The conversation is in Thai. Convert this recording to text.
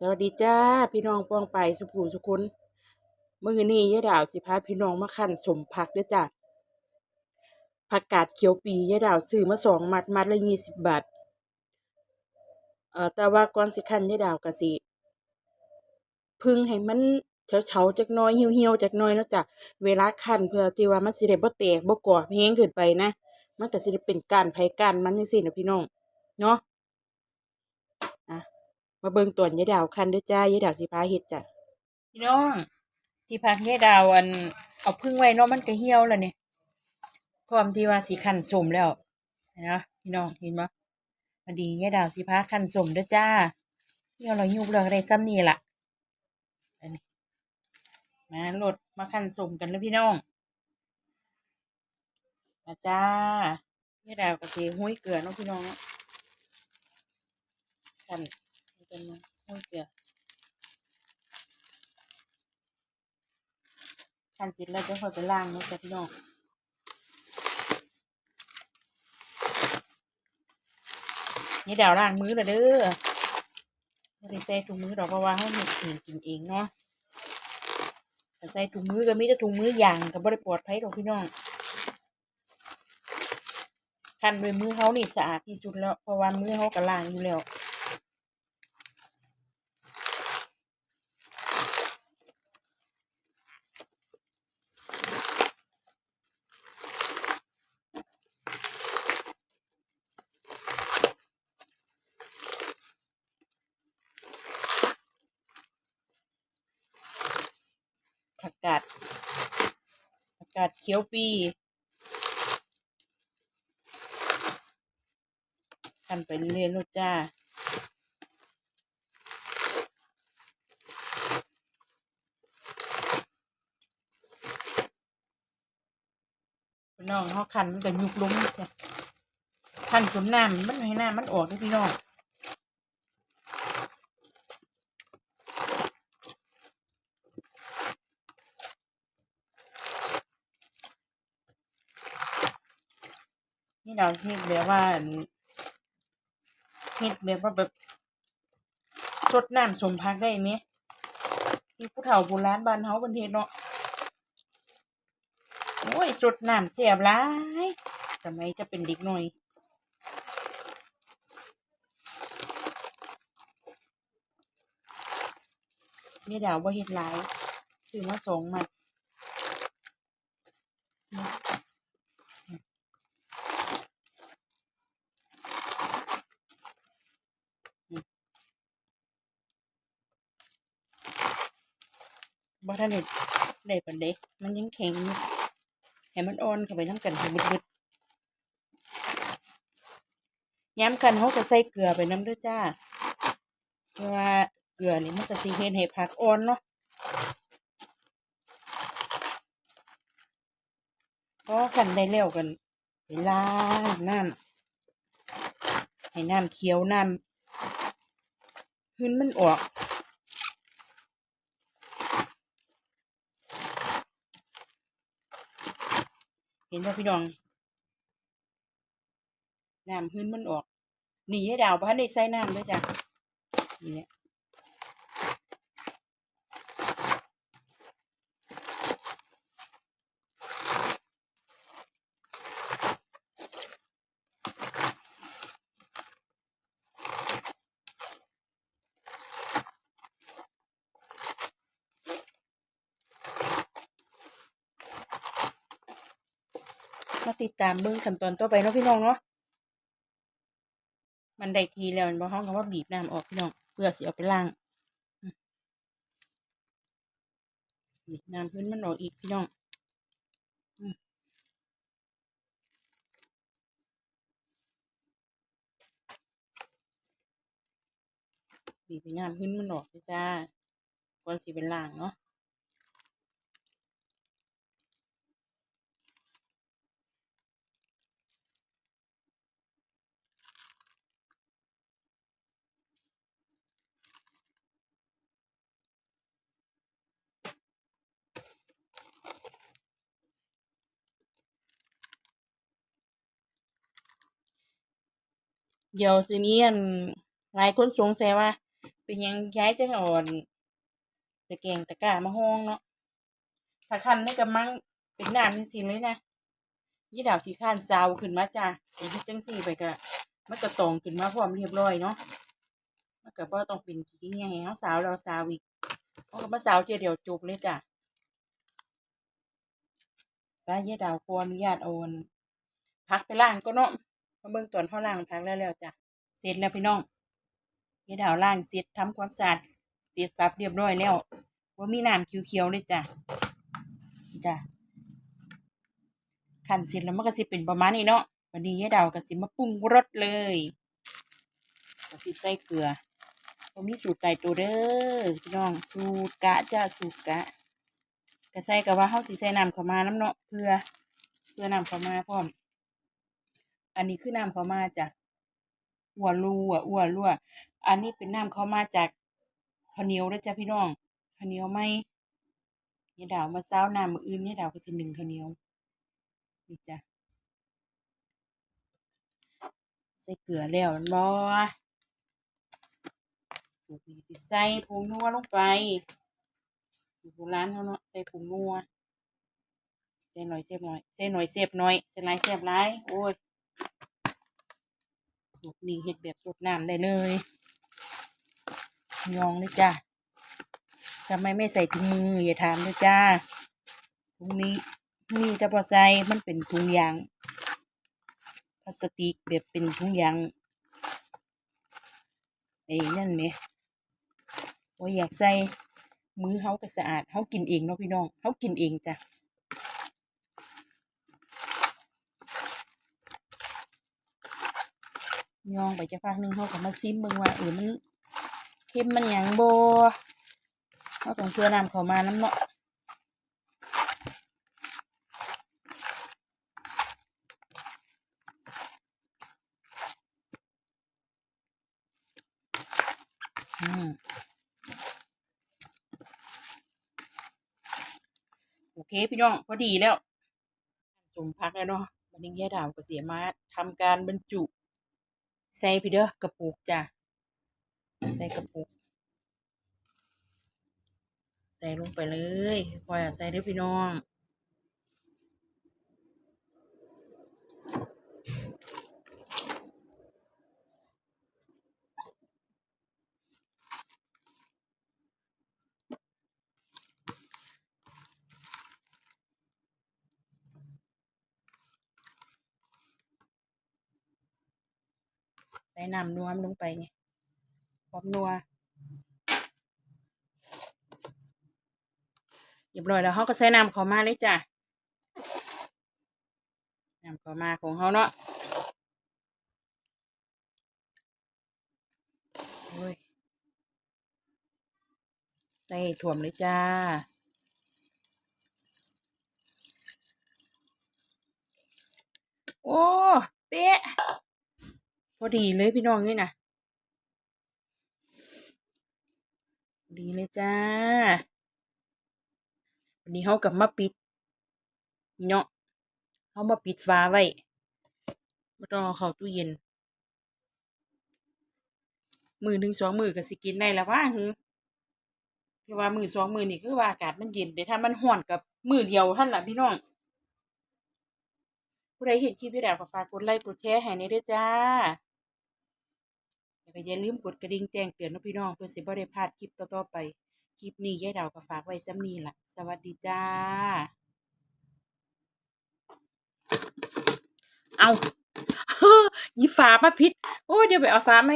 สวัสดีจ้าพี่น้องป้องไปสุภูสุคนมื้อนี้ยายดาวสิพาพี่น้องมาคั่นสมผักด้อจ้าผักกาดเขียวปียายดาวซื้อมาสองมัดมัดละยี่สิบบาทเอ่อแต่ว่าก่อนสิคั่นยายดาวก็สิพึ่งให้มันเฉาๆจักน่อยเหี่ยวๆจักน่อยเนาะจ้ะเวลาคั่นเพื่อที่ว่ามันสิได้บ่แตกบ่กรอบแห้งเกินไปนะมันก็สิได้เป็นกานไผก้านมันจังซี่นะพี่น้องเนาะ มาเบิ่งตอนยายดาวคันเด้อจ้ายายดาวสิพาเฮ็ดจ้ะพี่น้อง ที่พักยายดาวอันเอาพึ่งไว้เนาะมันก็เหี่ยวแล้วเนี่ยพร้อมที่ว่าสิคั้นสมแล้วนะพี่น้องเห็นบ่พอดียายดาวสิพาคันสมเด้อจ้าเหี่ยวแล้วยุบแล้วก็ได้ซ้ำนี่ล่ะมาโหลดมาคันสมกันแล้วพี่น้องมาจ้ายายดาวก็สิหุ้ยเกลือเนาะพี่น้องเน ขั้นเป็นห้อยเกลือคันสร็จแล้วจะคอยไปล้างนาะจ้ะพี่น้องนี่เดี๋ยวล้างมือละเด้อไม่ได้ใส่ถุงมือดอกเพราะว่าเขาเห็ดเองกินเองเนาะแต่ใส่ถุงมือก็มีแต่ถุงมือยางก็บ่ได้ปลอดภัยดอกพี่น้องคันด้วยมือเขานี่สะอาดที่สุดแล้วเพราะว่ามือเขาก็ล้างอยู่แล้ว กกาดเขียวปีกันไปเรื่อยๆลูกจ้าพี่น้องเขาคันมันก็ยุบลงจ้ะคันจนน้ำมันให้น้ำมันออกด้วยพี่น้อง นี่เราเฮ็ดแบบว่าอันเฮ็ดแบบว่าแบบสดน้ำสมพักได้ไหมที่ผู้เฒ่าโบราณบ้านเฮาเพิ่นเฮ็ดเนาะโอ้ยสดน้ำเสียบหลายสมัยจะเป็นเด็กหน้อยนี่ดาวบ่าเฮ็ดหลายซื้อมาสองมัด บ่ทันได้ได้ปานใดมันยังแข็งอยู่ให้มันอ่อนเข้าไปนำกันให้บึดๆย้ำกันเฮาก็ใส่เกลือไปน้ำด้อจ้าเพราะว่าเกลือนี่มันก็สิเฮ็ดให้ผักอ่อนเนาะพอคันได้แล้วกันไปล้างน้ำให้น้ำเขียวน้ำหื้นมันออก ห็นป่ะพี่น้องน้ำพื้นมันออกหนีให้ดาวบ้านได้ใส่น้ำด้วยจ้ะนี่ มาติดตามเบิ่งขั้นตอนต่อไปเนาะพี่น้องเนาะมันได้ทีแล้วมันบ่ฮ้องคำว่าบีบน้ำออกพี่น้องเพื่อสิเอาไปล้างอืมนี่น้ำพื้นมันออกอีกพี่น้องบีบน้ำพื้นมันออกจ้าก่อนสิเป็นล้างเนาะ เดี๋ยวสิมีอันหลายคนสงสัยว่า เป็นยังย้ายจังอ่อนตะแกรงตะกร้ามาห้องเนาะถ้าคันในกำมังเป็นน้ำจริงๆเลยนะยี่ดาวที่ข้านซาวขึ้นมาจ้ะเป็นที่จังสี่ไปก็มันก็ตรงขึ้นมาพร้อมเรียบร้อยเนาะมันก็บ่ต้องเป็นขี้แง่เฮาสาวแล้วสาวอีกเอาก็มาสาวเทียเดียวจบเลยจ้ะป้ายี่ดาวขออนุญาตเอาอันพักไปล่างก็เนาะ มาเบิ่งตอนเฮาล่างพักแล้วแล้วจ้ะเสร็จแล้วพี่น้องยายดาวล้างเสร็จทำความสะอาดเสร็จสับเรียบร้อยแล้วว่ามีน้ำเขียวๆเลยจ้ะจ้ะขันเสร็จแล้วมันก็สิเป็นประมาณนี้เนาะวันนี้ยายดาวก็สิมาปรุงรสเลยก็สิใส่เกลือบ่มีสูตรไก่ตัวเด้อพี่น้องสูตรกะจ้ะสูตรกะก็ใส่กับว่าเฮาสิใส่น้ำเข้ามาน้ำเนาะเพื่อเพื่อน้ำเข้ามาพร้อม อันนี้คือน้ำเขามาจ้ะอัวรูอะอัวรั่ว อันนี้เป็นน้ำเขามาจากข้าวเหนียวเด้จ้ะพี่น้องข้าวเหนียวไหมยายดาวมาซาวน้ำมืออื่นยายดาวก็สินึ่งข้าวเหนียวนี่จ้ะใส่เกลือแล้วแม่นบ่สูตรนี้ใส่ผงนัวลงไปสูตรโบราณเฮาเนาะใส่ผงนัวใส่หน่อยเสียบหน่อยใส่หน่อยเสียบหน่อยใส่หลายเสียบหลายโอ้ย สูตรนี้เฮ็ดแบบสดน้ำได้เลยยองเลยจ้าทำไมไม่ใส่ถุงมืออย่าถามเลยจ้าถุงนี้นี่จะพอใส่มันเป็นถุงยางพลาสติกแบบเป็นถุงยางไอ้นั่นไหมว่าอยากใส่มือเขาก็สะอาดเขากินเองเนาะพี่น้องเขากินเองจ้ะ ยองไปจะพักหนึ่งเขาก็มาซิมเบิ่งว่าเออมันเค็มมันหยังโบเขาต้องเชื่อนำเขามาน้ำเนาะอืมโอเคพี่น้องพอดีแล้วสมพักแล้วเนาะวันนี้ยายดาวก็เสียมาทำการบรรจุ ใส่พี่เด้อกระปุกจ้ะใส่กระปุก ใส่ลงไปเลยค่อยๆใส่เด้อพี่น้อง น้ำนัวมลงไปไงความนัวเรียบร้อยแล้วเขาก็ใส่น้ำเขามาเลยจ้ะน้ำเขามาของเขาเนาะโอ้ยใส่ถ่วมเลยจ้าโอ้ เป๊ะ อดีเลยพี่น้องนี่นะพอดีเลยจ้า วันนี้เขากับมาปิด เนาะเขามาปิดฟ้าไว้ไม่ต้องเอาเข้าตู้เย็น มือหนึ่งสองมือก็สิกินได้แล้วว่าฮือที่ว่ามือสองมือนี่คือว่าอากาศมันเย็นแต่ถ้ามันร้อนกับมือเดียวท่านล่ะพี่น้องผู้ใดเห็นคลิปพี่ดาวฝากกดไลค์กดแชร์ให้ในด้อจ้า ก็อย่าลืมกดกระดิ่งแจ้งเตือนเนาะพี่น้องเพื่อสิบ่ได้พลาดคลิปต่อๆไป คลิปนี้ยายดาวก็ฝากไว้ซ้ำนี้ล่ะ สวัสดีจ้า เอายี่ฝามาพิษโอ้เดี๋ยวไปเอาฝาไหม